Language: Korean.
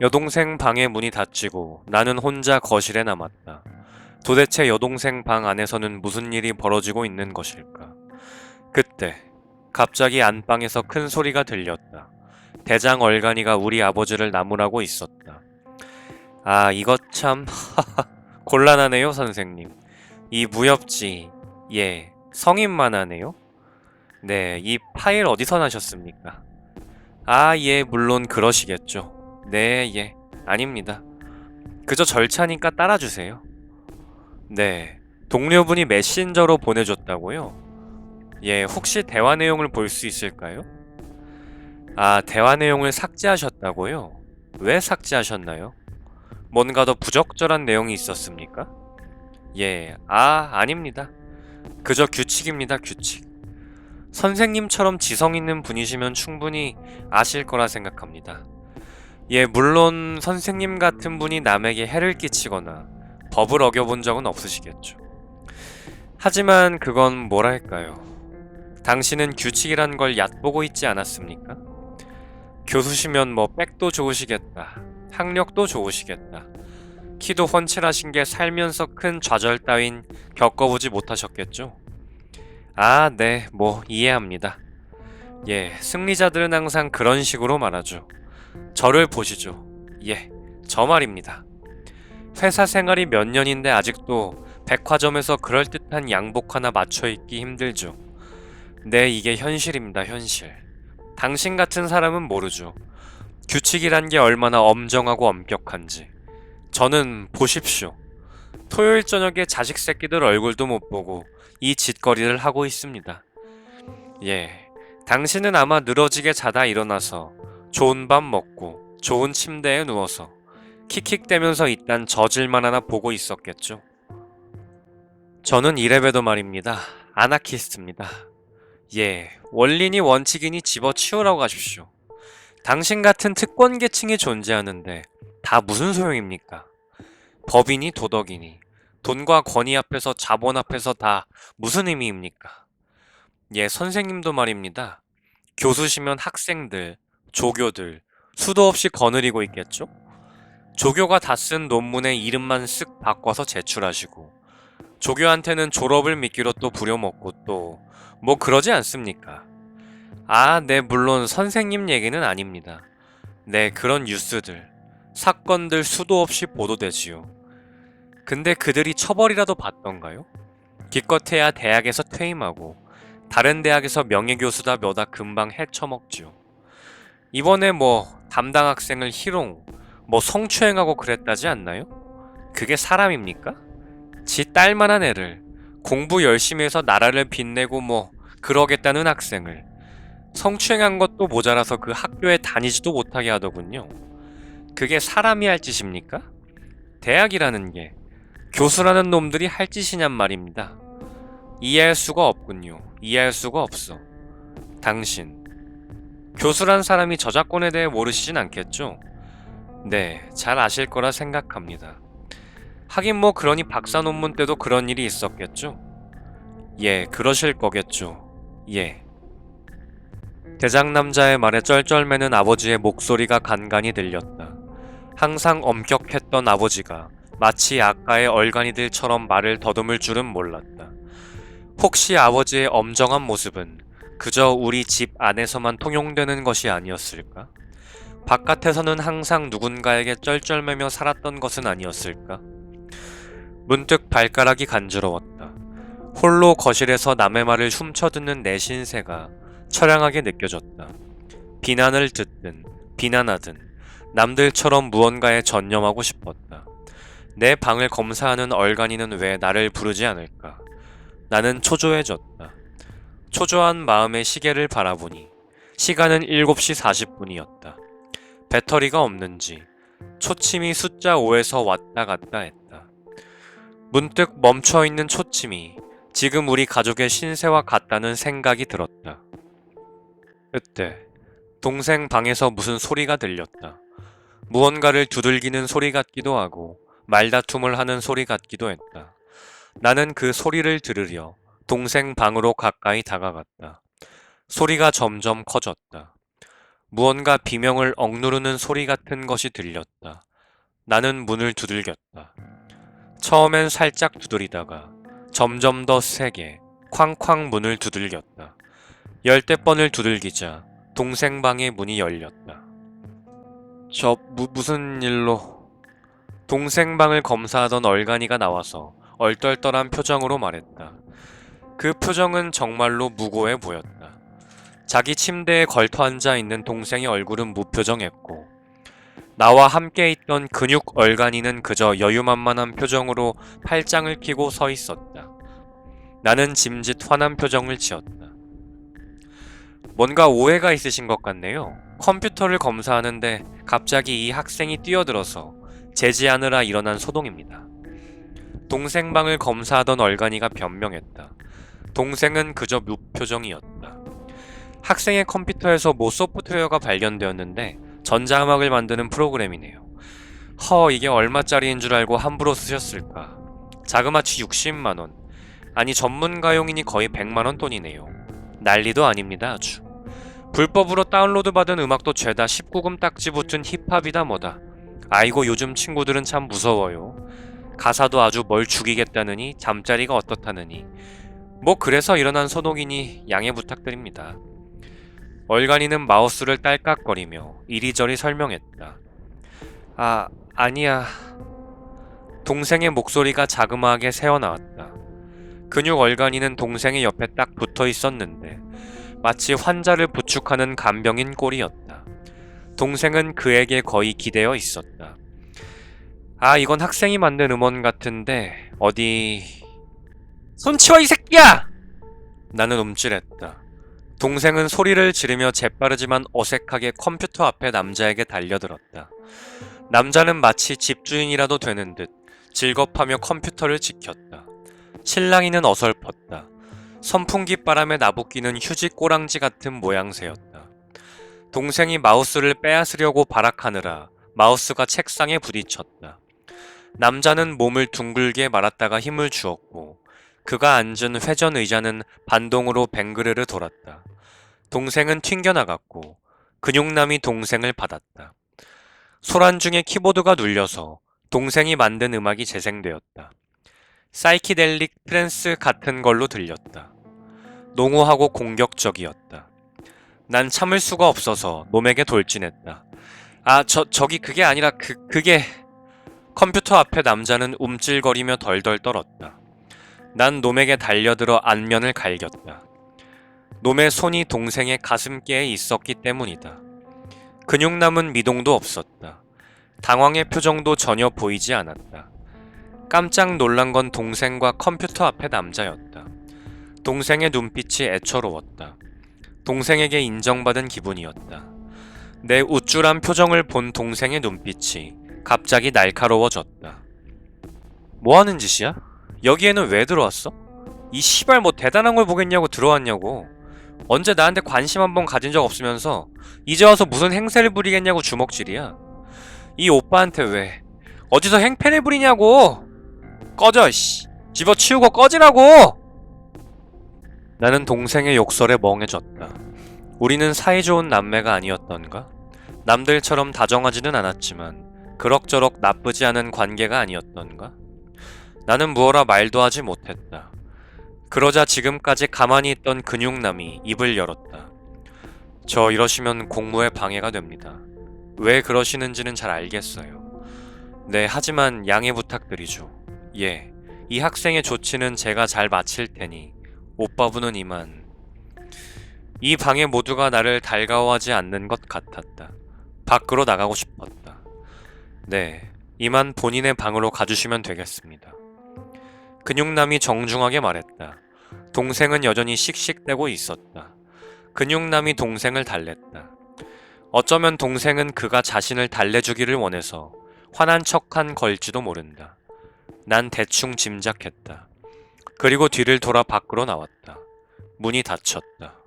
여동생 방의 문이 닫히고 나는 혼자 거실에 남았다. 도대체 여동생 방 안에서는 무슨 일이 벌어지고 있는 것일까? 그때 갑자기 안방에서 큰 소리가 들렸다. 대장 얼간이가 우리 아버지를 나무라고 있었다. 아, 이것 참 곤란하네요, 선생님. 이 무협지, 예, 성인만 하네요. 네, 이 파일 어디서 나셨습니까? 아, 예, 물론 그러시겠죠. 네, 예, 아닙니다. 그저 절차니까 따라주세요. 네, 동료분이 메신저로 보내줬다고요? 예, 혹시 대화 내용을 볼 수 있을까요? 아, 대화 내용을 삭제하셨다고요? 왜 삭제하셨나요? 뭔가 더 부적절한 내용이 있었습니까? 예, 아, 아닙니다. 그저 규칙입니다, 규칙. 선생님처럼 지성 있는 분이시면 충분히 아실 거라 생각합니다. 예, 물론 선생님 같은 분이 남에게 해를 끼치거나 법을 어겨본 적은 없으시겠죠. 하지만 그건 뭐랄까요. 당신은 규칙이란 걸 얕보고 있지 않았습니까? 교수시면 뭐 백도 좋으시겠다. 학력도 좋으시겠다. 키도 훤칠하신 게 살면서 큰 좌절 따윈 겪어보지 못하셨겠죠? 아, 네, 뭐 이해합니다. 예, 승리자들은 항상 그런 식으로 말하죠. 저를 보시죠. 예, 저 말입니다. 회사 생활이 몇 년인데 아직도 백화점에서 그럴듯한 양복 하나 맞춰 입기 힘들죠. 네, 이게 현실입니다, 현실. 당신 같은 사람은 모르죠. 규칙이란 게 얼마나 엄정하고 엄격한지. 저는 보십시오. 토요일 저녁에 자식 새끼들 얼굴도 못 보고 이 짓거리를 하고 있습니다. 예. 당신은 아마 늘어지게 자다 일어나서 좋은 밥 먹고 좋은 침대에 누워서 킥킥대면서 이딴 저질만 하나 보고 있었겠죠. 저는 이래봬도 말입니다. 아나키스트입니다. 예, 원리니 원칙이니 집어치우라고 하십시오. 당신 같은 특권 계층이 존재하는데 다 무슨 소용입니까? 법이니 도덕이니 돈과 권위 앞에서 자본 앞에서 다 무슨 의미입니까? 예, 선생님도 말입니다. 교수시면 학생들, 조교들 수도 없이 거느리고 있겠죠? 조교가 다 쓴 논문의 이름만 쓱 바꿔서 제출하시고 조교한테는 졸업을 미끼로 또 부려먹고 또 뭐 그러지 않습니까? 아, 네, 물론 선생님 얘기는 아닙니다. 네, 그런 뉴스들, 사건들 수도 없이 보도되지요. 근데 그들이 처벌이라도 받던가요? 기껏해야 대학에서 퇴임하고 다른 대학에서 명예교수다 몇아 금방 헤쳐먹지요. 이번에 뭐 담당 학생을 희롱, 뭐 성추행하고 그랬다지 않나요? 그게 사람입니까? 지 딸만한 애를 공부 열심히 해서 나라를 빛내고 뭐 그러겠다는 학생을 성추행한 것도 모자라서 그 학교에 다니지도 못하게 하더군요. 그게 사람이 할 짓입니까? 대학이라는 게 교수라는 놈들이 할 짓이냔 말입니다. 이해할 수가 없군요. 이해할 수가 없어. 당신. 교수란 사람이 저작권에 대해 모르시진 않겠죠? 네, 잘 아실 거라 생각합니다. 하긴 뭐 그러니 박사 논문 때도 그런 일이 있었겠죠? 예, 그러실 거겠죠. 예. 대장 남자의 말에 쩔쩔매는 아버지의 목소리가 간간히 들렸다. 항상 엄격했던 아버지가 마치 아까의 얼간이들처럼 말을 더듬을 줄은 몰랐다. 혹시 아버지의 엄정한 모습은 그저 우리 집 안에서만 통용되는 것이 아니었을까? 바깥에서는 항상 누군가에게 쩔쩔매며 살았던 것은 아니었을까? 문득 발가락이 간지러웠다. 홀로 거실에서 남의 말을 훔쳐듣는 내 신세가 처량하게 느껴졌다. 비난을 듣든 비난하든 남들처럼 무언가에 전념하고 싶었다. 내 방을 검사하는 얼간이는 왜 나를 부르지 않을까? 나는 초조해졌다. 초조한 마음의 시계를 바라보니 시간은 7시 40분이었다. 배터리가 없는지 초침이 숫자 5에서 왔다 갔다 했다. 문득 멈춰 있는 초침이 지금 우리 가족의 신세와 같다는 생각이 들었다. 그때 동생 방에서 무슨 소리가 들렸다. 무언가를 두들기는 소리 같기도 하고 말다툼을 하는 소리 같기도 했다. 나는 그 소리를 들으려 동생 방으로 가까이 다가갔다. 소리가 점점 커졌다. 무언가 비명을 억누르는 소리 같은 것이 들렸다. 나는 문을 두들겼다. 처음엔 살짝 두드리다가 점점 더 세게 쾅쾅 문을 두들겼다. 열대 번을 두들기자 동생 방의 문이 열렸다. 저 무, 무슨 일로? 동생 방을 검사하던 얼간이가 나와서 얼떨떨한 표정으로 말했다. 그 표정은 정말로 무고해 보였다. 자기 침대에 걸터 앉아 있는 동생의 얼굴은 무표정했고 나와 함께 있던 근육 얼간이는 그저 여유만만한 표정으로 팔짱을 끼고 서 있었다. 나는 짐짓 화난 표정을 지었다. 뭔가 오해가 있으신 것 같네요. 컴퓨터를 검사하는데 갑자기 이 학생이 뛰어들어서 제지하느라 일어난 소동입니다. 동생 방을 검사하던 얼간이가 변명했다. 동생은 그저 무표정이었다. 학생의 컴퓨터에서 모 소프트웨어가 발견되었는데 전자음악을 만드는 프로그램이네요. 허, 이게 얼마짜리인 줄 알고 함부로 쓰셨을까? 자그마치 60만원. 아니, 전문가용이니 거의 100만원 돈이네요. 난리도 아닙니다, 아주. 불법으로 다운로드 받은 음악도 죄다 19금 딱지 붙은 힙합이다 뭐다. 아이고, 요즘 친구들은 참 무서워요. 가사도 아주 뭘 죽이겠다느니, 잠자리가 어떻다느니. 뭐 그래서 일어난 소동이니 양해 부탁드립니다. 얼간이는 마우스를 딸깍거리며 이리저리 설명했다. 아, 아니야. 동생의 목소리가 자그마하게 새어나왔다. 근육 얼간이는 동생의 옆에 딱 붙어 있었는데 마치 환자를 부축하는 간병인 꼴이었다. 동생은 그에게 거의 기대어 있었다. 아, 이건 학생이 만든 음원 같은데 어디 손 치워 이 새끼야! 나는 움찔했다. 동생은 소리를 지르며 재빠르지만 어색하게 컴퓨터 앞에 남자에게 달려들었다. 남자는 마치 집주인이라도 되는 듯 질겁하며 컴퓨터를 지켰다. 신랑이는 어설펐다. 선풍기 바람에 나부끼는 휴지 꼬랑지 같은 모양새였다. 동생이 마우스를 빼앗으려고 발악하느라 마우스가 책상에 부딪혔다. 남자는 몸을 둥글게 말았다가 힘을 주었고 그가 앉은 회전 의자는 반동으로 뱅그르르 돌았다. 동생은 튕겨나갔고 근육남이 동생을 받았다. 소란 중에 키보드가 눌려서 동생이 만든 음악이 재생되었다. 사이키델릭 트랜스 같은 걸로 들렸다. 농후하고 공격적이었다. 난 참을 수가 없어서 놈에게 돌진했다. 아, 저, 저기 그게 아니라 그, 그게... 컴퓨터 앞에 남자는 움찔거리며 덜덜 떨었다. 난 놈에게 달려들어 안면을 갈겼다. 놈의 손이 동생의 가슴께에 있었기 때문이다. 근육 남은 미동도 없었다. 당황의 표정도 전혀 보이지 않았다. 깜짝 놀란 건 동생과 컴퓨터 앞의 남자였다. 동생의 눈빛이 애처로웠다. 동생에게 인정받은 기분이었다. 내 우쭐한 표정을 본 동생의 눈빛이 갑자기 날카로워졌다. 뭐 하는 짓이야? 여기에는 왜 들어왔어? 이 시발 뭐 대단한 걸 보겠냐고 들어왔냐고. 언제 나한테 관심 한 번 가진 적 없으면서 이제 와서 무슨 행세를 부리겠냐고 주먹질이야. 이 오빠한테 왜 어디서 행패를 부리냐고. 꺼져 씨. 집어치우고 꺼지라고. 나는 동생의 욕설에 멍해졌다. 우리는 사이좋은 남매가 아니었던가? 남들처럼 다정하지는 않았지만 그럭저럭 나쁘지 않은 관계가 아니었던가? 나는 무어라 말도 하지 못했다. 그러자 지금까지 가만히 있던 근육남이 입을 열었다. 저 이러시면 공무에 방해가 됩니다. 왜 그러시는지는 잘 알겠어요. 네, 하지만 양해 부탁드리죠. 예, 이 학생의 조치는 제가 잘 마칠 테니 오빠분은 이만. 이 방에 모두가 나를 달가워하지 않는 것 같았다. 밖으로 나가고 싶었다. 네, 이만 본인의 방으로 가주시면 되겠습니다. 근육남이 정중하게 말했다. 동생은 여전히 씩씩대고 있었다. 근육남이 동생을 달랬다. 어쩌면 동생은 그가 자신을 달래주기를 원해서 화난 척한 걸지도 모른다. 난 대충 짐작했다. 그리고 뒤를 돌아 밖으로 나왔다. 문이 닫혔다.